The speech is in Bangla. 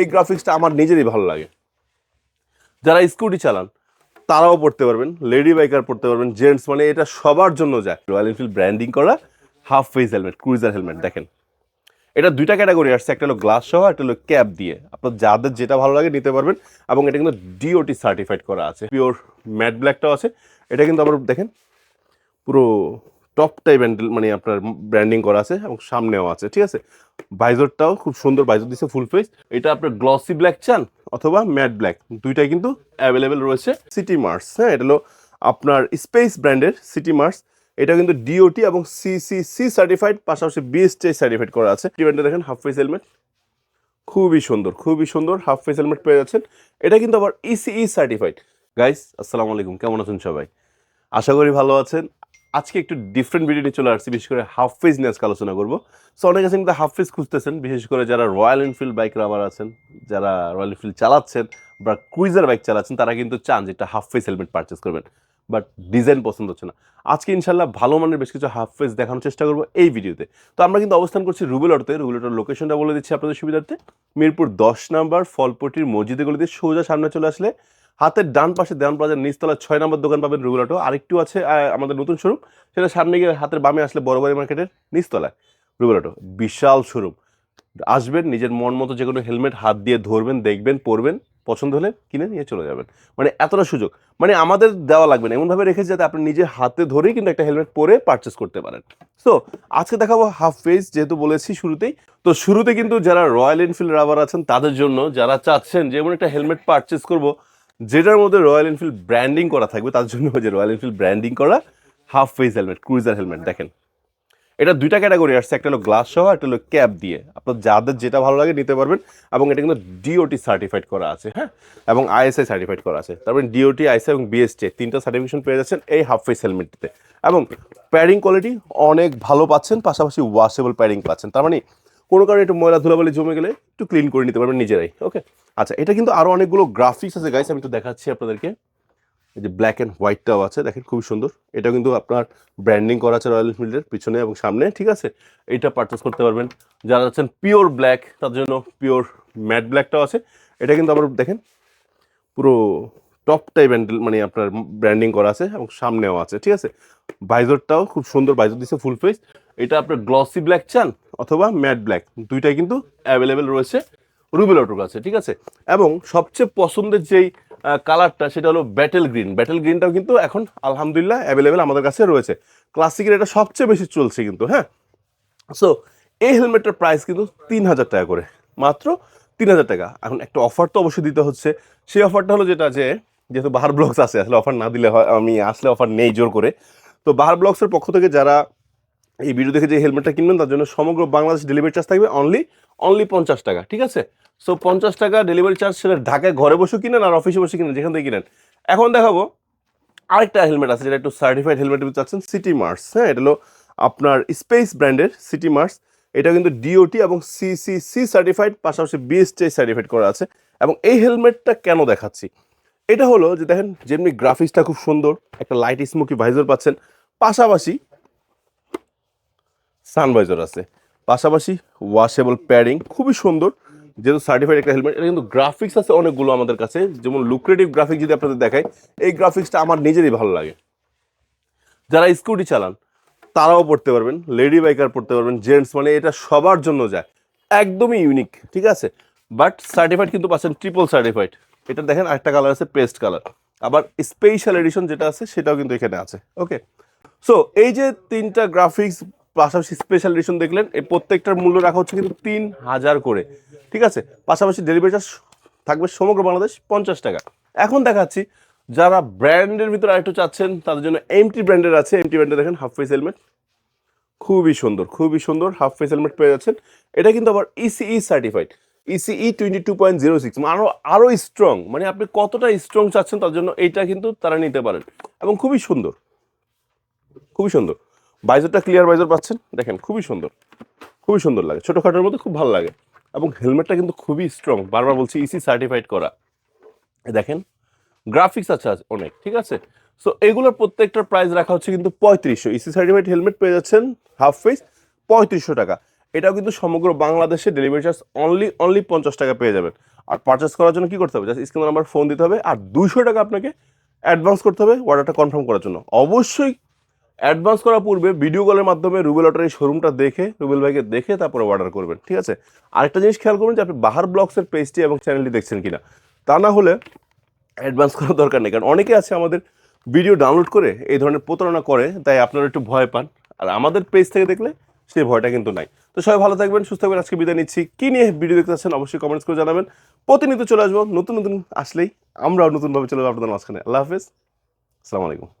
এই গ্রাফিক্সটা আমার নিজেরই ভালো লাগে। যারা স্কুটি চালান, তারাও পড়তে পারবেন লেডি বাইকার পড়তে পারবেন জেন্টস মানে এটা সবার জন্য যায়। রয়্যাল এনফিল্ড ব্র্যান্ডিং করা half face helmet cruiser helmet দেখেন। এটা দুইটা ক্যাটাগরি আসছে, একটা হলো গ্লাস সহ, একটা হলো ক্যাপ দিয়ে। আপনার যাদের যেটা ভালো লাগে নিতে পারবেন, এবং এটা কিন্তু ডিওটি সার্টিফাইড করা আছে। পিওর ম্যাট ব্ল্যাকটাও আছে। এটা কিন্তু আবার দেখেন, পুরো টপ টাইপ ব্যান্ডেল মানে আপনার ব্র্যান্ডিং করা আছে এবং সামনেও আছে, ঠিক আছে? বাইজরটাও খুব সুন্দর বাইজর দিচ্ছে ফুল ফেস এটা আপনার গ্লসি ব্ল্যাক চান অথবা ম্যাট ব্ল্যাক দুইটাই কিন্তু অ্যাভেলেবেল রয়েছে সিটি মার্স হ্যাঁ এটা হলো আপনার স্পেস ব্র্যান্ডের সিটি মার্স এটা কিন্তু ডিওটি এবং সিসিসি সার্টিফাইড পাশাপাশি বিএসটি সার্টিফাইড করা আছে। ইভেন্টে দেখেন হাফ ফেস হেলমেট খুবই সুন্দর খুবই সুন্দর হাফ ফেস হেলমেট পেয়ে যাচ্ছেন। এটা কিন্তু আবার ইসিই সার্টিফাইড গাইস আসসালামু আলাইকুম। কেমন আছেন সবাই? আশা করি ভালো আছেন। আজকে একটু ডিফারেন্ট ভিডিও নিয়ে চলে আসছি, বিশেষ করে হাফ ফেজ নিয়ে আজকে আলোচনা করব। সো অনেক আছেন কিন্তু হাফ ফেজ খুঁজতেছেন, বিশেষ করে যারা রয়্যাল এনফিল্ড বাইক রাবার আছেন, যারা রয়্যাল এনফিল্ড চালাচ্ছেন বা ক্রুইজার বাইক চালাচ্ছেন, তারা কিন্তু চান যে একটা হাফ ফেজ হেলমেট পারচেস করবেন। বাট ডিজাইন পছন্দ হচ্ছে না। আজকে ইনশাল্লাহ ভালো মানের বেশ কিছু হাফ ফেজ দেখানোর চেষ্টা করব এই ভিডিওতে তো আমরা কিন্তু অবস্থান করছি রুবেল অটোতে রুবেল অটোর লোকেশনটা বলে দিচ্ছি আপনাদের সুবিধার্থে। মিরপুর দশ নাম্বার ফলপটির মসজিদে গলিতে সোজা সামনে চলে আসলে হাতের ডান পাশে দেওয়ান প্লাজার নিচতলা ছয় নম্বর দোকান পাবেন রুবেল অটো। আরেকটু আছে আমাদের নতুন শোরুম সেটা সামনে গিয়ে হাতের বামে আসলে বড় বড় মার্কেটের নিচতলায় রুবেল অটো। বিশাল শোরুম আসবেন, নিজের মন মতো যে কোনো হেলমেট হাত দিয়ে ধরবেন, দেখবেন, পরবেন, পছন্দ হলে কিনে নিয়ে চলে যাবেন। মানে এতটা সুযোগ। মানে আমাদের দেওয়া লাগবে না। এমনভাবে রেখেছে যাতে আপনি নিজের হাতে ধরেই কিন্তু একটা হেলমেট পরে পারচেস করতে পারেন। সো আজকে দেখাবো হাফ ফেস যেহেতু বলেছি শুরুতেই। তো শুরুতে কিন্তু যারা রয়্যাল এনফিল্ড রাবার আছেন, তাদের জন্য যারা চাচ্ছেন যে এমন একটা হেলমেট পারচেস করব যেটার মধ্যে রয়্যাল এনফিল্ড ব্র্যান্ডিং করা থাকবে, তার জন্য যে রয়্যাল এনফিল্ড ব্র্যান্ডিং করা half face helmet cruiser helmet দেখেন। এটা দুইটা ক্যাটাগরি আসছে, একটা হলো গ্লাস সহ, একটা হলো ক্যাপ দিয়ে। আপনার যাদের যেটা ভালো লাগে নিতে পারবেন, এবং এটা কিন্তু ডিওটি সার্টিফাইড করা আছে হ্যাঁ? এবং আইএসআই সার্টিফাইড করা আছে। তারপরে ডিওটি আইএসআই এবং বিএসটি তিনটা সার্টিফিকেশন পেয়ে যাচ্ছেন এই হাফ ফেস হেলমেটটিতে এবং প্যাডিং কোয়ালিটি অনেক ভালো পাচ্ছেন, পাশাপাশি ওয়াশেবল প্যাডিং পাচ্ছেন। তার মানে কোনো কারণে একটু ময়লা ধুলাবালি জমে গেলে একটু ক্লিন করে নিতে পারবেন নিজেরাই ওকে আচ্ছা এটা কিন্তু আরও অনেকগুলো গ্রাফিক্স আছে গাইস আমি একটু দেখাচ্ছি আপনাদেরকে। এই যে ব্ল্যাক অ্যান্ড হোয়াইটটাও আছে, দেখেন খুবই সুন্দর। এটা কিন্তু আপনার ব্র্যান্ডিং করা আছে রয়্যাল এনফিল্ডের পিছনে এবং সামনে, ঠিক আছে? এটা পারচেস করতে পারবেন। যারা আছেন পিওর ব্ল্যাক তার জন্য পিওর ম্যাট ব্ল্যাকটাও আছে। এটা কিন্তু আবার দেখেন, পুরো টপ টাইপ ব্যান্ডেল মানে আপনার ব্র্যান্ডিং করা আছে এবং সামনেও আছে, ঠিক আছে? বাইজরটাও খুব সুন্দর বাইজর দিচ্ছে ফুল ফেস এটা আপনার গ্লসি ব্ল্যাক চান অথবা ম্যাট ব্ল্যাক দুইটাই কিন্তু অ্যাভেলেবেল রয়েছে রুবেল অটোর কাছে ঠিক আছে? এবং সবচেয়ে পছন্দের যেই কালারটা সেটা হলো ব্যাটেল গ্রিন ব্যাটেল গ্রিনটাও কিন্তু এখন আলহামদুলিল্লাহ অ্যাভেলেবেল আমাদের কাছে রয়েছে। ক্লাসিকের এটা সবচেয়ে বেশি চলছে কিন্তু হ্যাঁ? সো এই হেলমেটটার প্রাইস কিন্তু তিন হাজার টাকা করে। মাত্র তিন হাজার টাকা। এখন একটা অফার তো অবশ্যই দিতে হচ্ছে। সেই অফারটা হলো যেটা যে যেহেতু বাহার ব্লগস আছে, আসলে অফার না দিলে হয়, আমি আসলে অফার নেই জোর করে। তো বাহার ব্লগসের পক্ষ থেকে যারা এই ভিডিও দেখে যে হেলমেটটা কিনবেন, তার জন্য সমগ্র বাংলাদেশ ডেলিভারি চার্জ থাকবে অনলি অনলি পঞ্চাশ টাকা, ঠিক আছে? সো পঞ্চাশ টাকা ডেলিভারি চার্জ সেটা ঢাকায় ঘরে বসে কিনেন আর অফিসে বসে কিনেন, যেখান থেকে কিনেন। এখন দেখাবো আরেকটা হেলমেট আছে, যেটা একটু সার্টিফাইড হেলমেট চাচ্ছেন সিটি মার্স হ্যাঁ? এটা হলো আপনার স্পেস ব্র্যান্ডের সিটি মার্স এটা কিন্তু ডিওটি এবং সিসিসি সার্টিফাইড পাশাপাশি বিএসটি সার্টিফাইড করা আছে। এবং এই হেলমেটটা কেন দেখাচ্ছি? এটা হলো যে দেখেন, যেমনি গ্রাফিক্সটা খুব সুন্দর, একটা লাইট স্মোকি ভাইজার পাচ্ছেন, পাশাপাশি সানভাইজার আছে। পাশাপাশি ওয়াশেবল প্যাডিং খুবই সুন্দর, যেহেতু সার্টিফাইড একটা হেলমেট এটা কিন্তু গ্রাফিক্স আছে অনেকগুলো আমাদের কাছে, যেমন লুক্রেটিভ গ্রাফিক যদি আপনাদের দেখাই, এই গ্রাফিক্সটা আমার নিজেরই ভালো লাগে। যারা স্কুটি চালান, তারাও পড়তে পারবেন লেডি বাইকার পড়তে পারবেন জেন্টস মানে এটা সবার জন্য যায়, একদমই ইউনিক ঠিক আছে? বাট সার্টিফাইড কিন্তু পাচ্ছেন ট্রিপল সার্টিফাইড এটা দেখেন আরেকটা কালার আছে পেস্ট কালার আবার স্পেশাল এডিশন যেটা আছে, সেটাও কিন্তু এখানে আছে। ওকে সো এই যে তিনটা গ্রাফিক্স পাশাপাশি স্পেশাল এডিশন দেখলেন, এই প্রত্যেকটার মূল্য রাখা হচ্ছে কিন্তু তিন হাজার করে। ঠিক আছে? পাশাপাশি ডেলিভারি চার্জ থাকবে সমগ্র বাংলাদেশ পঞ্চাশ টাকা। এখন দেখাচ্ছি যারা ব্র্যান্ডের ভিতরে আরেকটু চাচ্ছেন, তাদের জন্য এমটি ব্র্যান্ডের আছে। এমটি ব্র্যান্ডে দেখেন হাফ ফেস হেলমেট খুবই সুন্দর খুবই সুন্দর হাফ ফেস হেলমেট পেয়ে যাচ্ছেন। এটা কিন্তু আবার E ECE certified ECE twenty two point zero six আরও আরও স্ট্রং মানে আপনি কতটা স্ট্রং চাচ্ছেন তার জন্য এইটা কিন্তু তারা নিতে পারেন। এবং খুবই সুন্দর খুবই সুন্দর। বাইজারটা ক্লিয়ার বাইজার পাচ্ছেন? দেখেন, খুবই সুন্দর খুবই সুন্দর লাগে। ছোটোখাটোর মধ্যে খুব ভালো লাগে। এবং হেলমেটটা কিন্তু খুবই স্ট্রং বারবার বলছি ইসি সার্টিফাইড করা। দেখেন গ্রাফিক্স আছে অনেক, ঠিক আছে? সো এগুলোর প্রত্যেকটার প্রাইস রাখা হচ্ছে কিন্তু পঁয়ত্রিশশো। ইসি সার্টিফাইড হেলমেট পেয়ে যাচ্ছেন হাফ ফেস পঁয়ত্রিশশো টাকা। এটাও কিন্তু সমগ্র বাংলাদেশে ডেলিভারি চার্জ অনলি অনলি পঞ্চাশ টাকা পেয়ে যাবেন। আর পারচেস করার জন্য কি করতে হবে? জাস্ট স্ক্রিন নাম্বার ফোন দিতে হবে আর দুইশো টাকা আপনাকে অ্যাডভান্স করতে হবে অর্ডারটা কনফার্ম করার জন্য। অবশ্যই অ্যাডভান্স করার পূর্বে ভিডিও কলের মাধ্যমে রুবেল অটার এই শোরুমটা দেখে রুবেল ভাইকে দেখে তারপরে অর্ডার করবেন, ঠিক আছে? আরেকটা জিনিস খেয়াল করবেন যে আপনি বাহার ব্লগসের পেজটি এবং চ্যানেলটি দেখছেন কিনা। তা না হলে অ্যাডভান্স করার দরকার নেই, কারণ অনেকে আছে আমাদের ভিডিও ডাউনলোড করে এই ধরনের প্রতারণা করে, তাই আপনারা একটু ভয় পান। আর আমাদের পেজ থেকে দেখলে সেই ভয়টা কিন্তু নাই। তো সবাই ভালো থাকবেন, সুস্থ থাকবেন, আজকে বিদায় নিচ্ছি। কী নিয়ে ভিডিও দেখতে চাচ্ছেন অবশ্যই কমেন্টস করে জানাবেন। প্রতিনিয়ত চলে আসব, নতুন নতুন আসলেই আমরাও নতুনভাবে চলে যাব আপনাদের মাঝখানে। আল্লাহ হাফেজ, আসসালামু আলাইকুম।